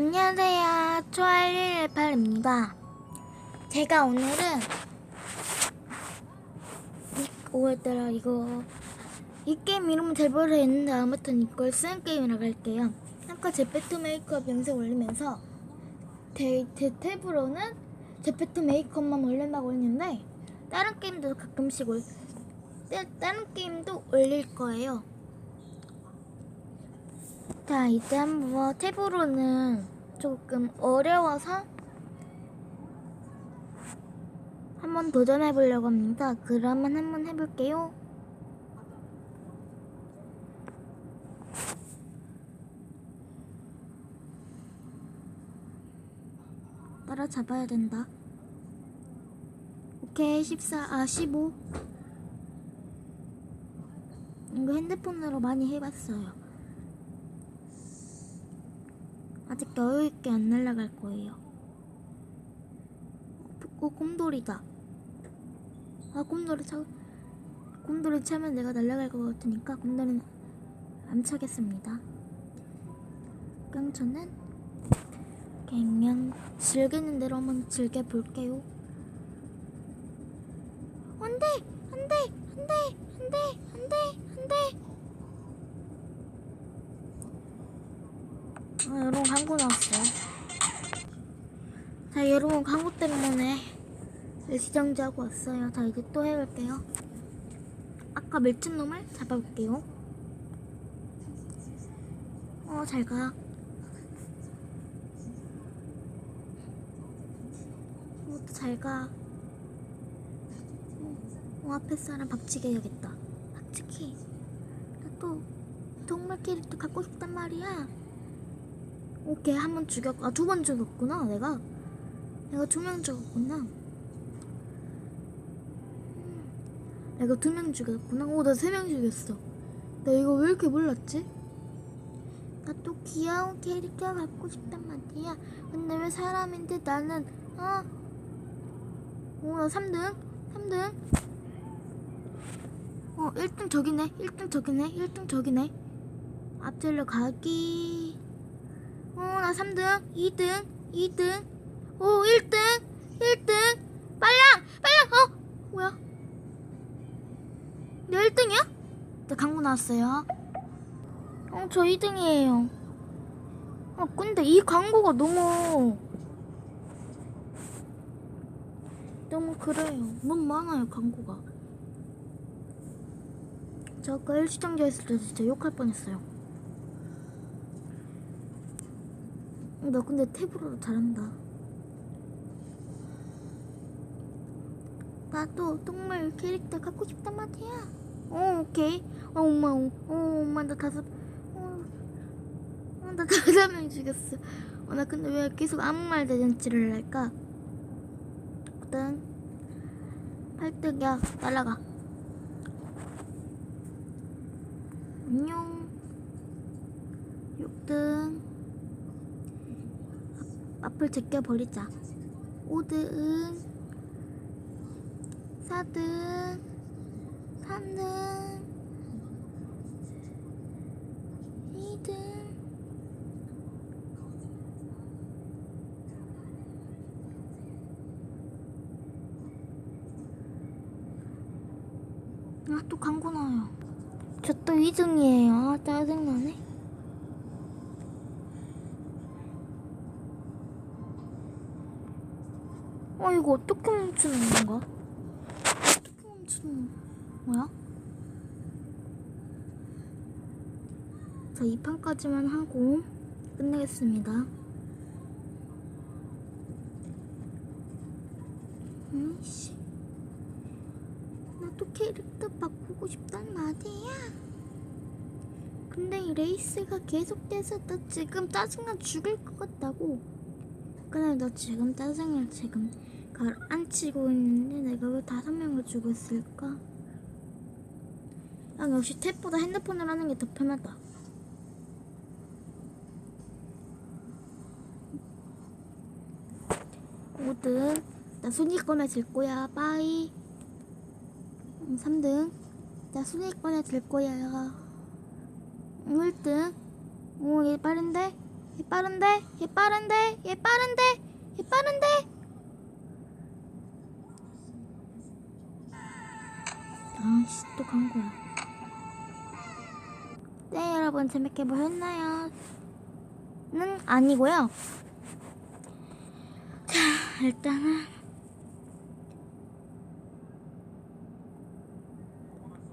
안녕하세요. 초알 118입니다. 제가 오늘은 이, 오늘따라 이거 이 게임 이름은 잘 모르겠는데 아무튼 이걸 쓰는 게임이라고 할게요. 아까 제페토 메이크업 영상 올리면서 제, 제 탭으로는 제페토 메이크업만 올린다고 했는데 다른 게임도 가끔씩 올 따- 다른 게임도 올릴 거예요. 자, 이제 한번 탭으로는 조금 어려워서 한번 도전해 보려고 합니다. 그러면 한번 해볼게요. 따라잡아야 된다. 오케이, 14, 아, 15. 이거 핸드폰으로 많이 해봤어요. 아직 여유 있게 안 날아갈 거예요. 어, 곰돌이다. 아, 곰돌이 차, 곰돌이 차면 내가 날아갈 것 같으니까 곰돌이는 안 차겠습니다. 저는 그냥 즐기는 대로 한번 즐겨볼게요. 안 돼! 안 돼! 안 돼! 안 돼! 안 돼! 안 돼! 아, 여러분 광고 나왔어요. 자, 여러분 광고 때문에 일시정지하고 왔어요. 자, 이제 또 해볼게요. 아까 멸치 놈을 잡아볼게요. 어, 잘 가. 어, 잘 가. 어, 앞에 사람 박치기 해야겠다. 박치기. 나 또 동물 캐릭터 갖고 싶단 말이야. 오케이 한 번 죽였 아 두 번 죽였구나 내가? 내가 두 명 죽였구나. 음. 내가 두 명 죽였구나. 오나 세 명 죽였어. 나 이거 왜 이렇게 몰랐지? 나 또 귀여운 캐릭터 갖고 싶단 말이야. 근데 왜 사람인데 나는 어? 오나 3등? 3등? 어 1등 저기네. 1등 저기네. 1등 저기네. 앞질러 가기 어, 나 3등, 2등, 2등, 오, 1등, 1등, 빨랑, 빨랑, 어, 뭐야? 내 1등이야? 네, 광고 나왔어요. 어, 저 2등이에요. 어, 근데 이 광고가 너무, 너무 그래요. 너무 많아요, 광고가. 저 아까 일시정지 했을 때 진짜 욕할 뻔했어요. 어, 나 근데 탭으로 잘한다. 나도 동물 캐릭터 갖고 싶단 말이야. 어, 오케이. 어, 엄마, 어, 어, 엄마, 나 다섯, 어, 어, 나 다섯 명 죽였어. 어, 나 근데 왜 계속 아무 말 대잔치를 할까? 일단, 8등이야. 날라가. 안녕. 6등. 앞을 제껴버리자. 5등, 4등, 3등, 2등. 아, 또 광고 나와요. 저 또 2등이에요. 아, 짜증나네. 어 이거 어떻게 멈추는 건가? 어떻게 멈추는 뭐야? 자 2판까지만 하고 끝내겠습니다. 으이씨. 나도 캐릭터 바꾸고 싶단 말이야. 근데 이 레이스가 계속돼서 나 지금 짜증나 죽을 것 같다고. 근데 나 지금 짜증을 지금 가라앉히고 있는데 내가 왜 다섯 명을 죽었을까? 아 역시 탭보다 핸드폰으로 하는 게 더 편하다. 오등 나 순위권에 들 거야. 빠이. 3등. 나 순위권에 들 거야. 1등. 오, 얘 빠른데? 얘 빠른데? 얘 빠른데? 얘 빠른데? 얘 빠른데? 아씨 또간 거야. 네 여러분 재밌게 보셨나요? 는 아니고요. 자 일단은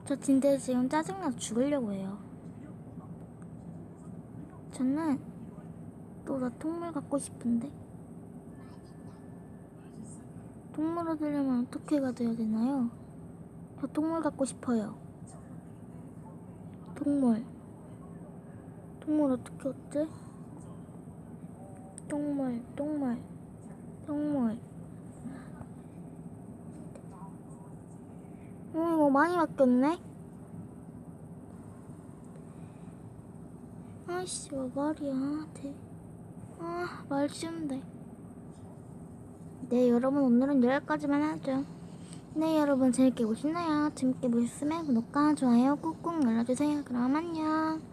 저 진짜 지금 짜증나서 죽으려고 해요. 저는 또 나 통물 갖고 싶은데 통물 얻으려면 어떻게 가야 되나요? 저 통물 갖고 싶어요. 동물. 동물 어떻게 얻지? 동물, 동물, 동물. 어, 이거 많이 바뀌었네? 아이씨, 뭐 말이야. 대... 아, 말 쉬운데. 네, 여러분, 오늘은 여기까지만 하죠. 네, 여러분, 재밌게 보셨나요? 재밌게 보셨으면 구독과 좋아요 꾹꾹 눌러주세요. 그럼 안녕.